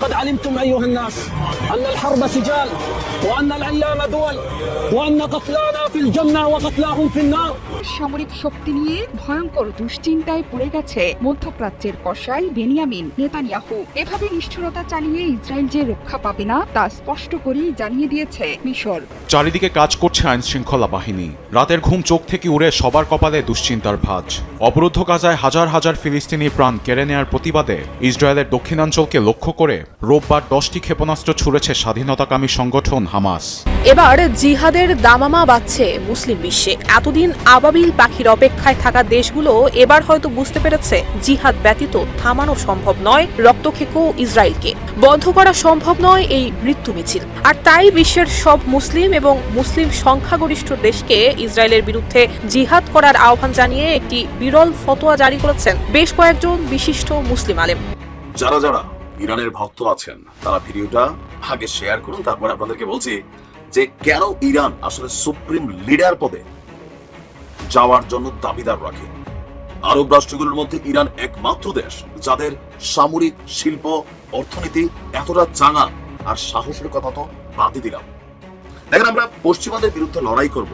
فقد علمتم أيها الناس أن الحرب سجال. সামরিক শক্তি নিয়ে ভয়ঙ্কর দুশ্চিন্তায় পড়ে গেছে মধ্যপ্রাচ্যের কষাই বেনিয়ামিন নেতানিয়াহু। এভাবে নিষ্ঠুরতা চালিয়ে ইসরায়েল যে রক্ষা পাবে না তা স্পষ্ট করেই জানিয়ে দিয়েছে মিশর। চারিদিকে কাজ করছে আইন শৃঙ্খলা বাহিনী। রাতের ঘুম চোখ থেকে উড়ে সবার কপালে দুশ্চিন্তার ভাজ। অবরুদ্ধ গাজায় হাজার হাজার ফিলিস্তিনি প্রাণ কেড়ে নেয়ার প্রতিবাদে ইসরায়েলের দক্ষিণাঞ্চলকে লক্ষ্য করে রোববার দশটি ক্ষেপণাস্ত্র ছুড়েছে স্বাধীনতাকামী সংগঠন হামাস। এবার জিহাদের দামামা বাজছে মুসলিম বিশ্বে। এতদিন আবাবিল পাখির অপেক্ষায় থাকা দেশগুলো এবার হয়তো বুঝতে পেরেছে জিহাদ ব্যতীত থামানো সম্ভব নয় রক্তক্ষেকো ইসরায়েলকে। বন্ধ করা সম্ভব নয় এই মৃত্যু মিছিল। আর তাই বিশ্বের সব মুসলিম এবং মুসলিম সংখ্যাগরিষ্ঠ দেশকে ইসরায়েলের বিরুদ্ধে জিহাদ করার আহ্বান জানিয়ে একটি বিরল ফতোয়া জারি করেছেন বেশ কয়েকজন বিশিষ্ট মুসলিম আলেম। যারা যারা ইরানের ভক্ত আছেন। তারা ভিডিওটা আগে শেয়ার করুন, তারপর আপনাদেরকে বলছি যে কেন ইরান আসলে সুপ্রিম লিডার পদে যাওয়ার জন্য দাবিদার রাখে। আরব রাষ্ট্রগুলোর মধ্যে ইরান একমাত্র দেশ, যাদের সামরিক শিল্প, অর্থনীতি এতটা চাঙা আর সাহসের কথা তো বাদই দিলাম। দেখেন, আমরা পশ্চিমাদের বিরুদ্ধে লড়াই করব।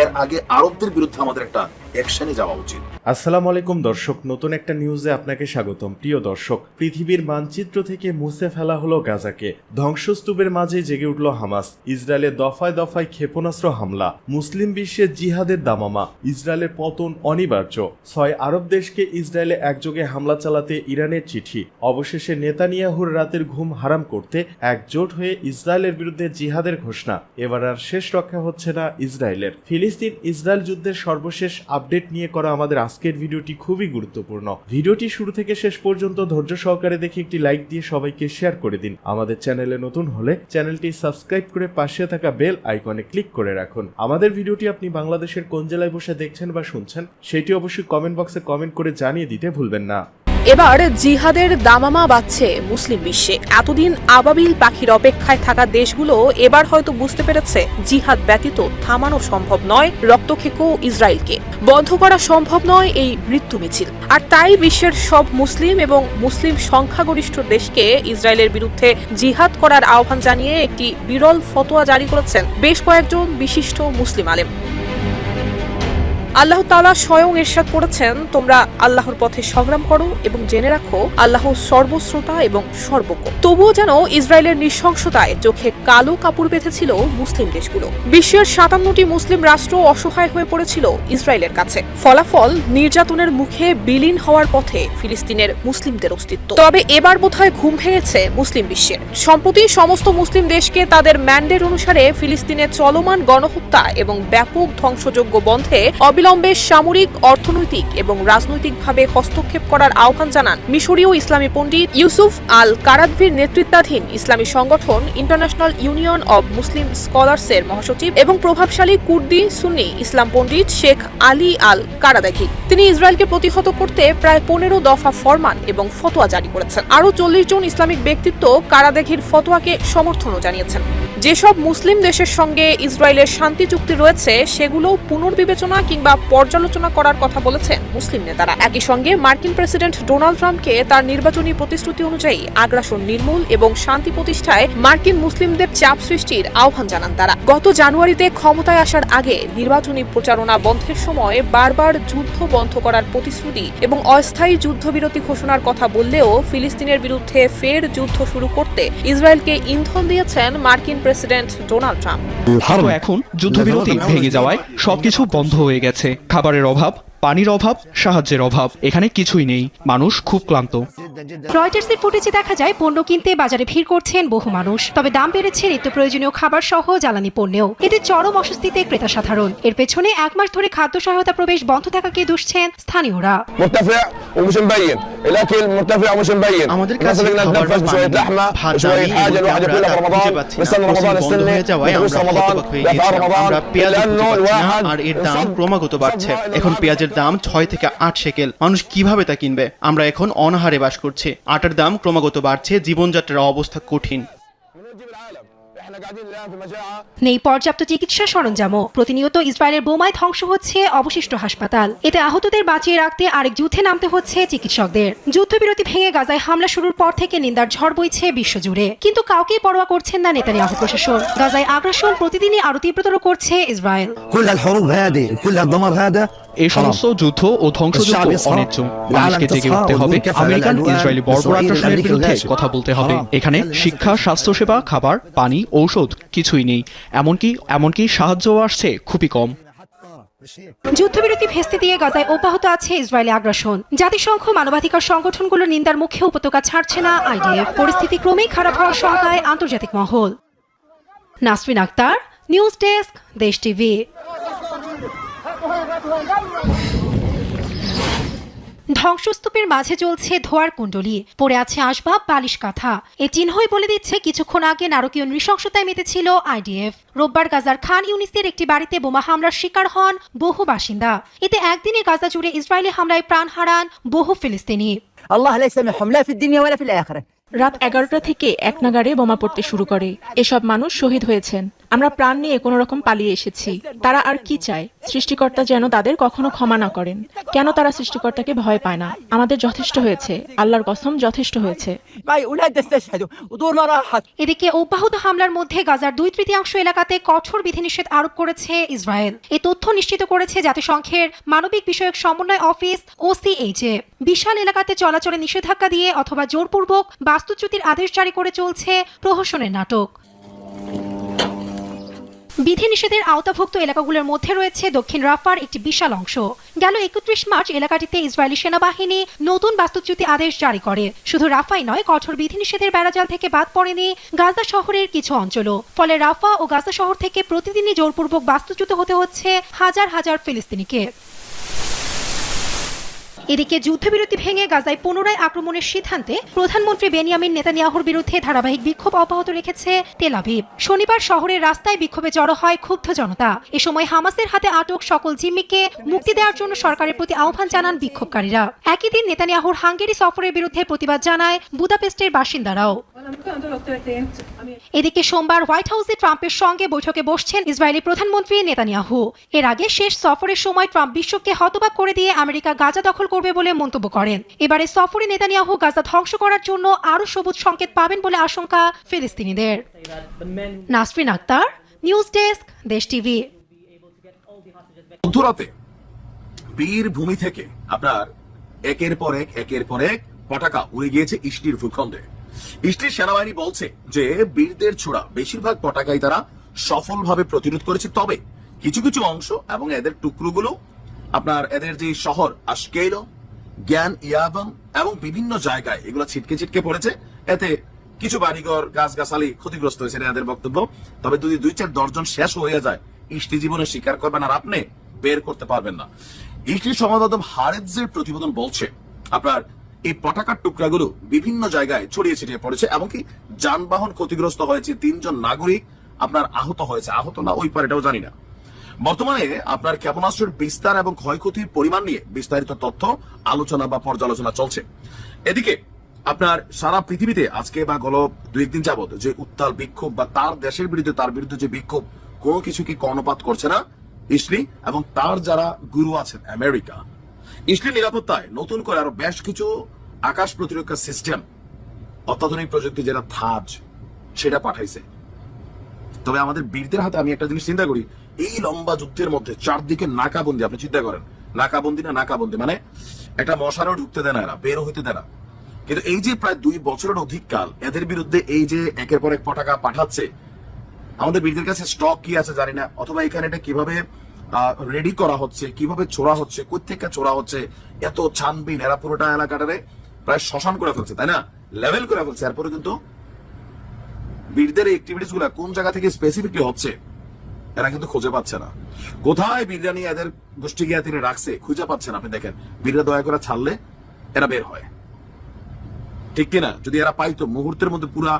এর আগে আরবদের বিরুদ্ধে আমাদের একটা অ্যাকশনে যাওয়া উচিত। আসসালামু আলাইকুম দর্শক, নতুন একটা নিউজে আপনাকে স্বাগতম। প্রিয় দর্শক, পৃথিবীর মানচিত্র থেকে মুছে ফেলা হলো গাজাকে। ধ্বংসস্তূপের মাঝে জেগে উঠল হামাস। ইসরায়েলের দফায় দফায় ক্ষেপণাস্ত্র হামলা। মুসলিম বিশ্বের জিহাদের দামামা। ইসরায়েলের পতন অনিবার্য। ছয় আরব দেশকে ইসরায়েলে একযোগে হামলা চালাতে ইরানের চিঠি। অবশেষে নেতানিয়াহুর রাতের ঘুম হারাম করতে একজোট হয়ে ইসরায়েলের বিরুদ্ধে জিহাদের ঘোষণা। এবার আর শেষ রক্ষা হচ্ছে না ইসরায়েলের। ফিলিস্তিন ইসরায়েল যুদ্ধের সর্বশেষ আপডেট নিয়ে করা আমাদের আজকের ভিডিওটি খুবই গুরুত্বপূর্ণ। ভিডিওটি শুরু থেকে শেষ পর্যন্ত ধৈর্য সহকারে দেখে একটি লাইক দিয়ে সবাইকে শেয়ার করে দিন। আমাদের চ্যানেলে নতুন হলে চ্যানেলটি সাবস্ক্রাইব করে পাশে থাকা বেল আইকনে ক্লিক করে রাখুন। আমাদের ভিডিওটি আপনি বাংলাদেশের কোন জেলায় বসে দেখছেন বা শুনছেন, সেটি অবশ্যই কমেন্ট বক্সে কমেন্ট করে জানিয়ে দিতে ভুলবেন না। এবার জিহাদের দামামা বাজছে মুসলিম বিশ্বে। এতদিন আবাবিল পাখির অপেক্ষায় থাকা দেশগুলো এবার হয়তো বুঝতে পেরেছে জিহাদ ব্যতীত থামানো সম্ভব নয় রক্তক্ষেকো ইসরায়েলকে। বন্ধ করা সম্ভব নয় এই মৃত্যু মিছিল। আর তাই বিশ্বের সব মুসলিম এবং মুসলিম সংখ্যাগরিষ্ঠ দেশকে ইসরায়েলের বিরুদ্ধে জিহাদ করার আহ্বান জানিয়ে একটি বিরল ফতোয়া জারি করেছেন বেশ কয়েকজন বিশিষ্ট মুসলিম আলেম। আল্লাহ তালা স্বয়ং এরশাদ করেছেন, তোমরা আল্লাহর পথে সংগ্রাম করো এবং জেনে রাখো, আল্লাহ সর্বশ্রোতা এবং সর্বজ্ঞ। তবুও যেন ইসরায়েলের নৃশংসতায় চোখে কালো কাপড় বেঁধেছিল মুসলিম দেশগুলো। বিশ্বের সাতান্নটি মুসলিম রাষ্ট্র অসহায় হয়ে পড়েছিল ইসরায়েলের কাছে। ফলাফল নির্যাতনের মুখে বিলীন হওয়ার পথে ফিলিস্তিনের মুসলিমদের অস্তিত্ব। তবে এবার বোধহয় ঘুম ভেঙেছে মুসলিম বিশ্বের। সম্প্রতি সমস্ত মুসলিম দেশকে তাদের ম্যান্ডেট অনুসারে ফিলিস্তিনের চলমান গণহত্যা এবং ব্যাপক ধ্বংসযোগ্য বন্ধে অবিলম্বে সামরিক, অর্থনৈতিক এবং রাজনৈতিকভাবে হস্তক্ষেপ করার আহ্বান জানান মিশরীয় ইসলামী পণ্ডিত ইউসুফ আল কারাদভির নেতৃত্বাধীন ইসলামী সংগঠন ইন্টারন্যাশনাল ইউনিয়ন অব মুসলিম স্কলার্সের মহাসচিব এবং প্রভাবশালী কুর্দি সুন্নি ইসলাম পণ্ডিত শেখ আলী আল কারাদাঘি। তিনি ইসরায়েলকে প্রতিহত করতে প্রায় পনেরো দফা ফরমান এবং ফতোয়া জারি করেছেন। আরও চল্লিশ জন ইসলামিক ব্যক্তিত্ব কারাদাঘির ফতোয়াকে সমর্থনও জানিয়েছেন। যেসব মুসলিম দেশের সঙ্গে ইসরায়েলের শান্তি চুক্তি রয়েছে, সেগুলো পুনর্বিবেচনা কিংবা পর্যালোচনা করার কথা বলেছেন মুসলিম নেতারা। একই সঙ্গে মার্কিন প্রেসিডেন্ট ডোনাল্ড ট্রাম্পকে তার নির্বাচনী প্রতিশ্রুতি অনুযায়ী আগ্রাসন নির্মূল এবং শান্তি প্রতিষ্ঠায় মার্কিন মুসলিমদের চাপ সৃষ্টির আহ্বান জানান তারা। গত জানুয়ারিতে ক্ষমতায় আসার আগে নির্বাচনী প্রচারণা বন্ধের সময় বারবার যুদ্ধ বন্ধ করার প্রতিশ্রুতি এবং অস্থায়ী যুদ্ধবিরতি ঘোষণার কথা বললেও ফিলিস্তিনের বিরুদ্ধে ফের যুদ্ধ শুরু করতে ইসরায়েলকে ইন্ধন দিয়েছেন মার্কিন প্রেসিডেন্ট ডোনাল্ড ট্রাম্প। এখন যুদ্ধবিরতি ভেঙে যাওয়ায় সবকিছু বন্ধ হয়ে গেছে। খাবারের অভাব। পানির অভাব সাহায্যের অভাব এখানে কিছুই নেই। মানুষ খুব ক্লান্ত। রয়টার্সের ফুটেজে দেখা যায় পণ্য কিনতে বাজারে ভিড় করছেন বহু মানুষ। তবে দাম বেড়েছে নিত্য প্রয়োজনীয় খাবার সহ জ্বালানি পণ্যেও। এতে চরম অস্বস্তিতে ক্রেতা সাধারণ। এর পেছনে এক মাস ধরে খাদ্য সহায়তা প্রবেশ বন্ধ থাকাকে দুষছেন স্থানীয়রা। আমাদের আর এর দাম ক্রমাগত বাড়ছে। এখন পেঁয়াজের আটার দাম ছয় থেকে আট সেকেল মানুষ কীভাবে তা কিনবে? আমরা এখন অনাহারে বাস করছি। আটার দাম ক্রমাগত বাড়ছে জীবনযাত্রার অবস্থা কঠিন। নেই পর্যাপ্ত চিকিৎসা সরঞ্জামও। প্রতিনিয়ত ইসরায়েলের বোমায় ধ্বংস হচ্ছে অবশিষ্ট হাসপাতাল। এতে আহতদের বাঁচিয়ে রাখতে আরেক যুদ্ধে নামতে হচ্ছে চিকিৎসকদের। যুদ্ধবিরতি ভেঙে গাজায় হামলা শুরুর পর থেকে নিন্দার ঝড় বইছে বিশ্বজুড়ে। কিন্তু কাউকে পরোয়া করছেন না নেতানিয়াহু প্রশাসন। গাজায় আগ্রাসন প্রতিদিনই আরও তীব্রতর করছে ইসরায়েল। এই সমস্ত যুদ্ধ ও ধ্বংসযুদ্ধ অনেক মানুষকে জেগে উঠতে হবে। আমেরিকান ইসরায়েলি বর্বর আগ্রাসনের বিরুদ্ধে কথা বলতে হবে। এখানে শিক্ষা স্বাস্থ্যসেবা খাবার পানি ঔষধ কিছুই নেই। এমনকি এমনকি সাহায্যও আসছে খুবই কম। যুদ্ধবিরতি ভেস্তে দিয়ে গাজায় অব্যাহত আছে ইসরায়েলি আগ্রাসন। জাতিসংঘ মানবাধিকার সংগঠনগুলোর নিন্দার মুখে উপত্যকা ছাড়ছে না আইডিএফ। পরিস্থিতি ক্রমেই খারাপ হওয়ার সংখ্যায় আন্তর্জাতিক মহল। Nasrin Akter news desk Desh TV. ধ্বংসস্তূপের মাঝে চলছে ধোয়ার কুণ্ডলি। পড়ে আছে আসবাব বালিশ কাঁথা। এ চিহ্নই বলে দিচ্ছে কিছুক্ষণ আগে নারকীয় নৃশংসতায় মেতেছিল আইডিএফ। রোববার গাজার খান ইউনিসের একটি বাড়িতে বোমা হামলার শিকার হন বহু বাসিন্দা। এতে একদিনে গাজা জুড়ে ইসরায়েলি হামলায় প্রাণ হারান বহু ফিলিস্তিনি। রাত এগারোটা থেকে এক নাগারে বোমা পড়তে শুরু করে। এসব মানুষ শহীদ হয়েছেন। আমরা প্রাণ নিয়ে কোনো রকম পালিয়ে এসেছি। তারা আর কি চায়? সৃষ্টিকর্তা যেন তাদের কখনো ক্ষমা না করেন। কেন তারা সৃষ্টিকর্তাকে ভয় পায় না? আমাদের যথেষ্ট হয়েছে। আল্লাহর কসম, যথেষ্ট হয়েছে। এদিকে অব্যাহত হামলার মধ্যে গাজার দুই তৃতীয়াংশ এলাকাতে কঠোর বিধিনিষেধ আরোপ করেছে ইসরায়েল। এ তথ্য নিশ্চিত করেছে জাতিসংঘের মানবিক বিষয়ক সমন্বয় অফিস ওসিএইচএ বিশাল এলাকাতে চলাচলে নিষেধাজ্ঞা দিয়ে অথবা জোরপূর্বক বাস্তুচ্যুতির আদেশ জারি করে চলছে প্রহসনের নাটক। বিধিনিষেধের আওতাভুক্ত এলাকাগুলোর মধ্যে রয়েছে দক্ষিণ রাফার একটি বিশাল অংশ। গেল একত্রিশ মার্চ এলাকাটিতে ইসরায়েলি সেনাবাহিনী নতুন বাস্তুচ্যুতি আদেশ জারি করে। শুধু রাফাই নয়, কঠোর বিধিনিষেধের বেড়াজাল থেকে বাদ পড়েনি গাজা শহরের কিছু অঞ্চলও। ফলে রাফা ও গাজা শহর থেকে প্রতিদিনই জোরপূর্বক বাস্তুচ্যুত হতে হচ্ছে হাজার হাজার ফিলিস্তিনিকে। এদিকে যুদ্ধবিরতি ভেঙে গাজায় পুনরায় আক্রমণের সিদ্ধান্তে প্রধানমন্ত্রী বেনিয়ামিন নেতানিয়াহুর বিরুদ্ধে ধারাবাহিক বিক্ষোভ অব্যাহত রেখেছে তেলাভিব শনিবার শহরের রাস্তায় বিক্ষোভে জড়ো হয় ক্ষুব্ধ জনতা। এ সময় হামাসের হাতে আটক সকল জিম্মিকে মুক্তি দেওয়ার জন্য সরকারের প্রতি আহ্বান জানান বিক্ষোভকারীরা। একই দিন নেতানিয়াহুর হাঙ্গেরি সফরের বিরুদ্ধে প্রতিবাদ জানায় বুদাপেস্টের বাসিন্দারাও। এদিকে সোমবার হোয়াইট হাউসে ট্রাম্পের সঙ্গে বৈঠকে বসছেন ইসরায়েলি প্রধানমন্ত্রী নেতানিয়াহু। এর আগে শেষ সফরের সময় ট্রাম্প বিশ্বকে হতবাক করে দিয়ে আমেরিকা গাজা দখল করবে বলে মন্তব্য করেন। এবারে সফরে নেতানিয়াহু গাজা ধ্বংস করার জন্য আরও সবুজ সংকেত পাবেন বলে আশঙ্কা ফিলিস্তিনিদের। Nasrin Akter, news desk, Desh TV. মধ্যরাতে বীরভূমি থেকে আপনার একের পর এক, একের পর এক পটাকা উড়ে গিয়েছে ইষ্টির ভূখণ্ডে। ইষ্টির সেনাবাহিনী বলছে যে বীরদের ছোড়া বেশিরভাগ পটাকাই তারা সফলভাবে প্রতিরোধ করেছে। তবে কিছু কিছু অংশ এবং এদের টুকরোগুলো, আপনার এদের যে শহর আশকেইলো জ্ঞান ইয়াবং এবং বিভিন্ন জায়গায় এগুলো ছিটকে ছিটকে পড়েছে। এতে কিছু বাড়িঘর, গাছগাছালি ক্ষতিগ্রস্ত হয়েছে এদের বক্তব্য। তবে যদি দুই চার দশজন শেষ হয়ে যায়, ইষ্টি জীবনে স্বীকার করবেন আর আপনি বের করতে পারবেন না। ইষ্টির সংবাদমাধ্যম হারেজের প্রতিবেদন বলছে, আপনার এই পটাকার টুকরাগুলো বিভিন্ন জায়গায় ছড়িয়ে ছিটিয়ে পড়েছে, এমনকি যানবাহন ক্ষতিগ্রস্ত হয়েছে তিনজন নাগরিক। আপনার আহত হয়েছে। আহত না ওই পার এটাও জানি না। বর্তমানে আপনার ক্ষেপণাস্ত্রের বিস্তার এবং ক্ষয়ক্ষতির পরিমাণ নিয়ে বিস্তারিত তথ্য, আলোচনা বা পর্যালোচনা চলছে। এদিকে, আপনার সারা পৃথিবীতে আজকে বা গল দুই একদিন যাবত যে উত্তাল বিক্ষোভ বা তার দেশের বিরুদ্ধে, তার বিরুদ্ধে যে বিক্ষোভ, কোনো কিছু কি কর্ণপাত করছে না? ইসলি এবং তার যারা গুরু আছেন, আমেরিকা। ইসলি নিরাপত্তায় নতুন করে আরও বেশ কিছু আকাশ প্রতিরক্ষা সিস্টেম, অত্যাধুনিক প্রযুক্তি যেটা থাজ, সেটা পাঠাইছে। তবে আমাদের বীরদের হাতে আমি একটা জিনিস চিন্তা করি, এই লম্বা যুদ্ধের মধ্যে চারদিকে নাকাবন্দি, আপনি চিন্তা করেন, নাকাবন্দি না নাকাবন্দি মানে একটা মশারও ঢুকতে দেয় না এরা বেরো হইতে দেয় না। কিন্তু এই যে প্রায় দুই বছরের অধিক কাল এদের বিরুদ্ধে এই যে একের পর এক পটাকা পাঠাচ্ছে, আমাদের বীরদের কাছে স্টক কি আছে জানি না, অথবা এখানে এটা কীভাবে রেডি করা হচ্ছে, কীভাবে ছোড়া হচ্ছে কোথেকে ছোড়া হচ্ছে, এত ছানবিন, এরা পুরোটা এলাকাটারে প্রায় শ্মশান করে ফেলছে, তাই না? লেভেল করে ফেলছে, এরপরে কিন্তু বীরদের অ্যাক্টিভিটিসগুলা কোন জায়গা থেকে স্পেসিফিকলি হচ্ছে, এরা কিন্তু খুঁজে পাচ্ছে না। কোথায় বীররা নিয়ে এদের গোষ্ঠী গিয়া তিনি রাখছে, খুঁজে পাচ্ছেন আপনি দেখেন। বীররা দয়া করে ছাড়লে এরা বের হয়। ঠিক কিনা? যদি এরা পাইতো, মুহূর্তের মধ্যে পুরা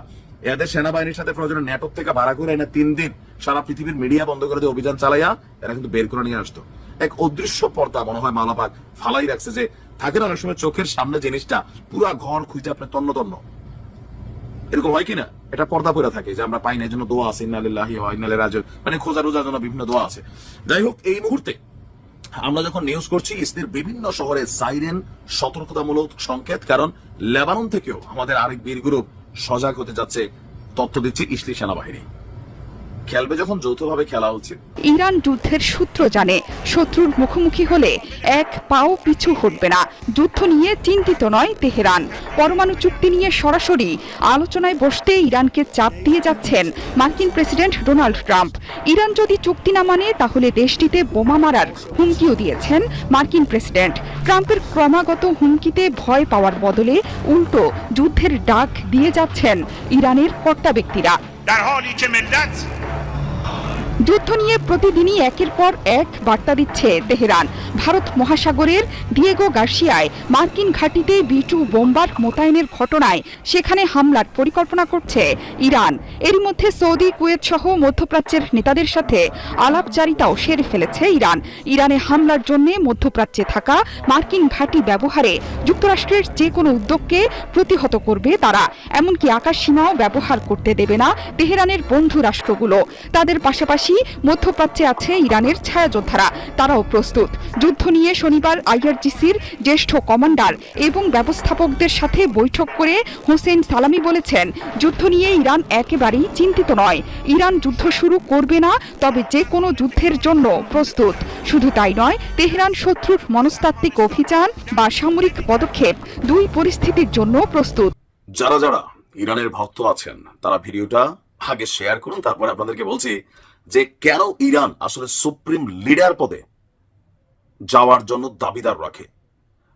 এদের সেনাবাহিনীর সাথে প্রয়োজনে নেটক থেকে ভাড়া করে এনে তিন দিন সারা পৃথিবীর মিডিয়া বন্ধ করে দিয়ে অভিযান চালাইয়া এরা কিন্তু বের করে নিয়ে আসতো। এক অদৃশ্য পর্দা মনে হয় মালাপাক ফালাই রাখছে যে থাকে না অনেক সময় চোখের সামনে জিনিসটা পুরা ঘর খুঁজে আপনি তন্ন তন্ন। এরকম হয় কিনা? এটা পর্দা পড়ে থাকে যে আমরা পাই না জন্য দোয়া আছে ইন্নালিল্লাহি ওয়া ইন্না ইলাইহি রাজিউন। মানে খোঁজা রোজার জন্য বিভিন্ন দোয়া আছে। যাই হোক, এই মুহূর্তে আমরা যখন নিউজ করছি ইসরায়েলের বিভিন্ন শহরে সাইরেন সতর্কতামূলক সংকেত, কারণ লেবানন থেকেও আমাদের আরেক বীর গ্রুপ সজাগ হতে যাচ্ছে, তথ্য দিচ্ছে ইসলি সেনাবাহিনী। খেলবে যখন যৌথভাবে খেলা উচিত। ইরান যুদ্ধের সূত্র জানে শত্রুর মুখোমুখি হলে এক পাও পিছু হটবে না। যুদ্ধ নিয়ে চিন্তিত নয় তেহরান। পরমাণু চুক্তি নিয়ে সরাসরি আলোচনায় বসতে ইরানকে চাপ দিয়ে যাচ্ছেন মার্কিন প্রেসিডেন্ট ডোনাল্ড ট্রাম্প। ইরান যদি চুক্তি না মানে তাহলে দেশটিতে বোমা মারার হুমকিও দিয়েছেন মার্কিন প্রেসিডেন্ট। ট্রাম্পের ক্রমাগত হুমকিতে ভয় পাওয়ার বদলে উল্টো যুদ্ধের ডাক দিয়ে যাচ্ছেন ইরানের কর্তা ব্যক্তিরা। যুদ্ধ নিয়ে প্রতিদিনই একের পর এক বার্তা দিচ্ছে তেহরান। ভারত মহাসাগরের দিয়েগো গার্সিয়ায় মার্কিন ঘাঁটিতে বিটু বোম্বার মোতায়েনের ঘটনায় সেখানে হামলার পরিকল্পনা করছে ইরান। এরই মধ্যে সৌদি, কুয়েত সহ মধ্যপ্রাচ্যের নেতাদের সাথে আলাপচারিতাও সেরে ফেলেছে ইরান। ইরানে হামলার জন্য মধ্যপ্রাচ্যে থাকা মার্কিন ঘাঁটি ব্যবহারে যুক্তরাষ্ট্রের যে কোনো উদ্যোগকে প্রতিহত করবে তারা। এমনকি আকাশ সীমাও ব্যবহার করতে দেবে না তেহরানের বন্ধু রাষ্ট্রগুলো। তাদের পাশাপাশি মধ্যপ্রাচ্যে আছে ইরানের ছায়াযোদ্ধারা, তারাও প্রস্তুত। যুদ্ধ নিয়ে শনিবার আইআরজিসির জ্যেষ্ঠ কমান্ডার এবং ব্যবস্থাপকদের সাথে বৈঠক করে হোসেন সালামি বলেছেন, যুদ্ধ নিয়ে ইরান একেবারেই চিন্তিত নয়। ইরান যুদ্ধ শুরু করবে না, তবে যে কোনো যুদ্ধের জন্য প্রস্তুত। শুধু তাই নয়, তেহরান শত্রুর মনস্তাত্ত্বিক অভিযান বা সামরিক পদক্ষেপ দুই পরিস্থিতির জন্য প্রস্তুত। যারা যারা ইরানের ভক্ত আছেন, তারা ভিডিওটা আগে শেয়ার করুন, তারপর আপনাদেরকে বলছি যে কেন ইরান আসলে সুপ্রিম লিডার পদে যাওয়ার জন্য দাবিদার রাখে?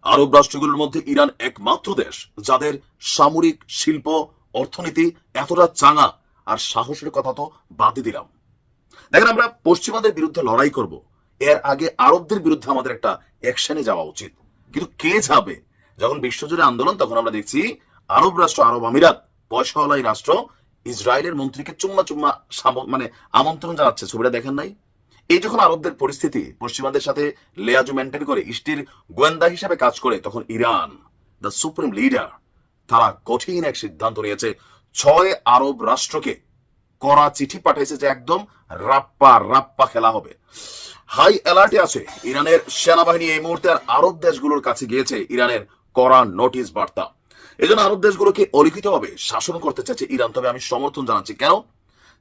আরব রাষ্ট্রগুলোর মধ্যে ইরান একমাত্র দেশ, যাদের সামরিক শিল্প, অর্থনীতি এতটা চাঙা আর সাহসের কথা তো বাদই দিলাম। দেখেন, আমরা পশ্চিমাদের বিরুদ্ধে লড়াই করব। এর আগে আরবদের বিরুদ্ধে আমাদের একটা অ্যাকশনে যাওয়া উচিত। কিন্তু কে যাবে? যখন বিশ্বজুড়ে আন্দোলন, তখন আমরা দেখছি আরব রাষ্ট্র, আরব আমিরাত, পয়সাওয়ালাই রাষ্ট্র ইসরায়েলের মন্ত্রীকে চুম্মা চুম্মা মানে আমন্ত্রণ জানাচ্ছে, ছবিটা দেখেন নাই? এই যখন আরবদের পরিস্থিতি, পশ্চিমাদের সাথে লেয়াজু মেনটেন করে, ইস্টির গোয়েন্দা হিসেবে কাজ করে, তখন ইরান দ্য সুপ্রিম লিডার তারা কঠিন এক সিদ্ধান্ত নিয়েছে। ছয় আরব রাষ্ট্রকে করা চিঠি পাঠিয়েছে যে একদম রাপ্পা রাপ্পা খেলা হবে। হাই অ্যালার্টে আছে, ইরানের সেনাবাহিনী এই মুহূর্তে আর আরব দেশগুলোর কাছে গিয়েছে, ইরানের করা নোটিশ বার্তা। এজন্য আরব দেশগুলোকে অলিখিতভাবে শাসন করতে চাইছে ইরান। তবে আমি সমর্থন জানাচ্ছি। কেন?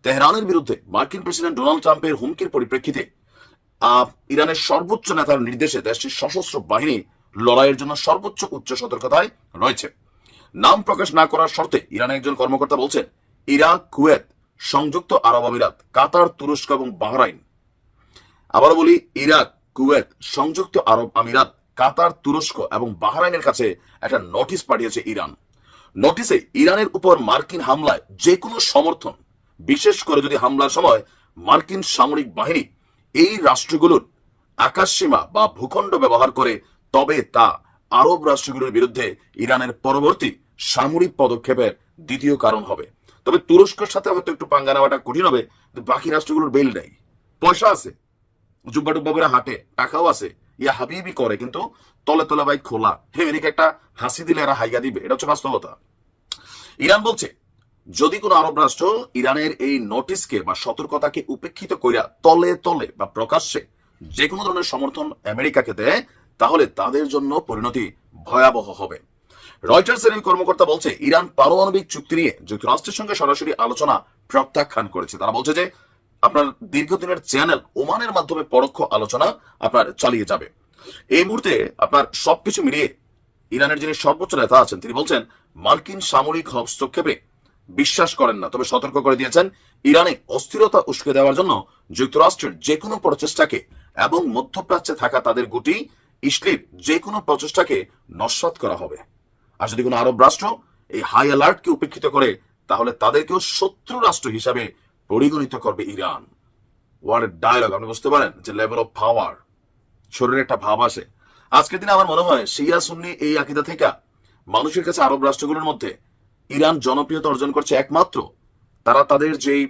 তেহরানের বিরুদ্ধে মার্কিন প্রেসিডেন্ট ডোনাল্ড ট্রাম্পের হুমকির পরিপ্রেক্ষিতে ইরানের সর্বোচ্চ নেতার নির্দেশে দেশটির সশস্ত্র বাহিনী লড়াইয়ের জন্য সর্বোচ্চ উচ্চ সতর্কতায় রয়েছে। নাম প্রকাশ না করার শর্তে ইরানের একজন কর্মকর্তা বলছেন ইরাক কুয়েত, সংযুক্ত আরব আমিরাত, কাতার, তুরস্ক এবং বাহরাইন। আবারও বলি, ইরাক, কুয়েত, সংযুক্ত আরব আমিরাত কাতার, তুরস্ক এবং বাহরাইনের কাছে একটা নোটিশ পাঠিয়েছে ইরান। নোটিশে ইরানের উপর মার্কিন হামলায় যে কোনো সমর্থন, বিশেষ করে যদি হামলার সময় মার্কিন সামরিক বাহিনী এই রাষ্ট্রগুলোর আকাশসীমা বা ভূখণ্ড ব্যবহার করে, তবে তা আরব রাষ্ট্রগুলোর বিরুদ্ধে ইরানের পরবর্তী সামরিক পদক্ষেপের দ্বিতীয় কারণ হবে। তবে তুরস্কের সাথে হয়তো একটু পাঙ্গা নেওয়াটা কঠিন হবে বাকি রাষ্ট্রগুলোর বেল নেই। পয়সা আছে। জুব্বা টুব্বা হাঁটে, টাকাও আছে। ইয়া হাবিবি করে, কিন্তু তলে তলে বাইক খোলা। আমেরিকা একটা হাসি দিলে এরা হাইয়া দিবে, এটা হচ্ছে বাস্তবতা। ইরান বলছে, যদি কোনো আরব রাষ্ট্র ইরানের এই নোটিশকে বা সতর্কতাকে উপেক্ষিত কইরা তলে তলে বা প্রকাশ্যে যে কোনো ধরনের সমর্থন আমেরিকাকে দেয়, তাহলে তাদের জন্য পরিণতি ভয়াবহ হবে। রয়টার্সের এই কর্মকর্তা বলছে, ইরান পারমাণবিক চুক্তি নিয়ে যুক্তরাষ্ট্রের সঙ্গে সরাসরি আলোচনা প্রত্যাখ্যান করেছে। তারা বলছে যে আপনার দীর্ঘদিনের চ্যানেল ওমানের মাধ্যমে পরোক্ষ আলোচনা আপনার চালিয়ে যাবে। এই মুহূর্তে আপনার সবকিছু মিলিয়ে ইরানের যিনি সর্বোচ্চ নেতা আছেন, তিনি বলছেন, মার্কিন সামরিক হস্তক্ষেপে বিশ্বাস করেন না, তবে সতর্ক করে দিয়েছেন, ইরানে অস্থিরতা উস্কে দেওয়ার জন্য যুক্তরাষ্ট্রের যে কোনো প্রচেষ্টাকে এবং মধ্যপ্রাচ্যে থাকা তাদের গুটি ইসলির যে কোনো প্রচেষ্টাকে নস্বাত করা হবে। আর যদি কোনো আরব রাষ্ট্র এই হাই অ্যালার্টকে উপেক্ষিত করে, তাহলে তাদেরকেও শত্রু রাষ্ট্র হিসাবে পরিগণিত করবে ইরান। ওয়ার্ল্ড ডায়লগ আপনি বুঝতে পারেন যে লেভেল অফ পাওয়ার শরীরে একটা ভাব আসে। আজকের দিনে আমার মনে হয় শিয়া, সুন্নি এই আকিদা থেকে মানুষের কাছে আরব রাষ্ট্রগুলোর মধ্যে ইরান জনপ্রিয়তা অর্জন করছে একমাত্র। তারা তাদের যেই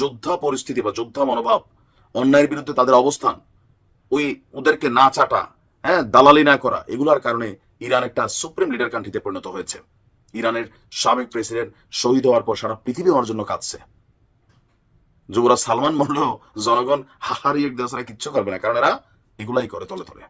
যোদ্ধা পরিস্থিতি বা যোদ্ধা মনোভাব, অন্যায়ের বিরুদ্ধে তাদের অবস্থান, ওই ওদেরকে না চাটা হ্যাঁ দালালি না করা, এগুলোর কারণে ইরান একটা সুপ্রিম লিডার কান্ট্রিতে পরিণত হয়েছে। ইরানের সাবেক প্রেসিডেন্ট শহীদ হওয়ার পর সারা পৃথিবী ওনার জন্য কাঁদছে। যুবরাজ সালমান বললেও জনগণ হাহারি এক দেশরা কিচ্ছু করবে না, কারণ এরা এগুলাই করে তলে তলে।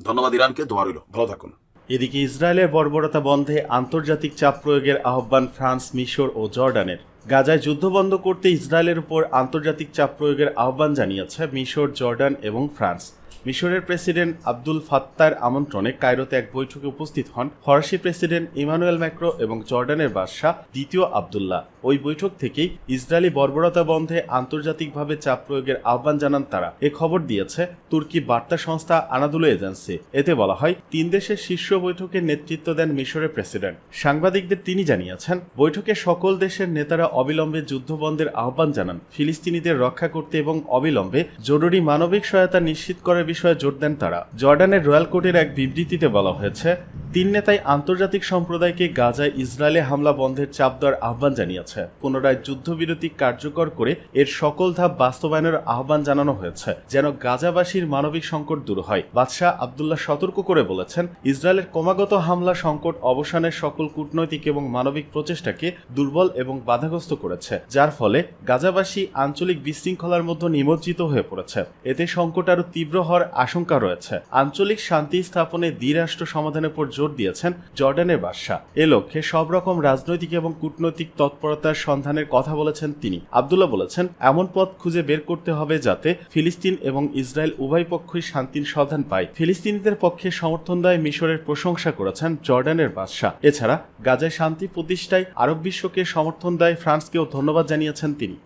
ধন্যবাদ ইরানকে, দোয়া রইল। ভালো থাকুন। এদিকে ইসরায়েলের বর্বরতা বন্ধে আন্তর্জাতিক চাপ প্রয়োগের আহ্বান ফ্রান্স, মিশর ও জর্ডানের। গাজায় যুদ্ধ বন্ধ করতে ইসরায়েলের উপর আন্তর্জাতিক চাপ প্রয়োগের আহ্বান জানিয়েছে মিশর, জর্ডান এবং ফ্রান্স। মিশরের প্রেসিডেন্ট আব্দুল ফাত্তার আমন্ত্রণে কায়রোতে এক বৈঠকে উপস্থিত হন ফরাসি প্রেসিডেন্ট ইমানুয়েল ম্যাক্রো এবং জর্ডানের বাদশাহ দ্বিতীয় আবদুল্লাহ। ওই বৈঠক থেকেই ইসরায়েলি বর্বরতা বন্ধে আন্তর্জাতিকভাবে চাপ প্রয়োগের আহ্বান জানান তারা। এ খবর দিয়েছে তুর্কি বার্তা সংস্থা আনাদুলো এজেন্সি। এতে বলা হয়, তিন দেশের শীর্ষ বৈঠকে নেতৃত্ব দেন মিশরের প্রেসিডেন্ট। সাংবাদিকদের তিনি জানিয়েছেন, বৈঠকে সকল দেশের নেতারা অবিলম্বে যুদ্ধবন্ধের আহ্বান জানান। ফিলিস্তিনিদের রক্ষা করতে এবং অবিলম্বে জরুরি মানবিক সহায়তা নিশ্চিত করার বিষয়ে জোর দেন তারা। জর্ডানের রয়্যাল কোর্টের এক বিবৃতিতে বলা হয়েছে তিন নেতাই আন্তর্জাতিক সম্প্রদায়কে গাজায় ইসরায়েলে হামলা বন্ধের চাপ দেওয়ার আহ্বান জানিয়েছে। পুনরায় যুদ্ধবিরতি কার্যকর করে এর সকল ধাপ বাস্তবায়নের আহ্বান জানানো হয়েছে, যেন গাজাবাসীর মানবিক সংকট দূর হয়। বাদশাহ আবদুল্লাহ সতর্ক করে বলেছেন, ইসরায়েলের ক্রমাগত হামলা সংকট অবসানের সকল কূটনৈতিক এবং মানবিক প্রচেষ্টাকে দুর্বল এবং বাধাগ্রস্ত করেছে, যার ফলে গাজাবাসী আঞ্চলিক বিশৃঙ্খলার মধ্যে নিমজ্জিত হয়ে পড়েছে। এতে সংকট আরও তীব্র হওয়ার আশঙ্কা রয়েছে। আঞ্চলিক শান্তি স্থাপনে দ্বিরাষ্ট্র সমাধানের উপর জোর দিয়েছেন জর্ডানের বাদশাহ। এ লক্ষ্যে সব রকম রাজনৈতিক এবং কূটনৈতিক তৎপরতার সন্ধানের কথা বলেছেন তিনি। আবদুল্লাহ বলেছেন, এমন পথ খুঁজে বের করতে হবে যাতে ফিলিস্তিন এবং ইসরায়েল উভয় পক্ষই শান্তির সন্ধান পায়। ফিলিস্তিনিদের পক্ষে সমর্থন দেয় মিশরের প্রশংসা করেছেন জর্ডানের বাদশাহ। এছাড়া, গাজায় শান্তি প্রতিষ্ঠায় আরব বিশ্বকে সমর্থন দেয় ফ্রান্সকেও ধন্যবাদ জানিয়েছেন তিনি।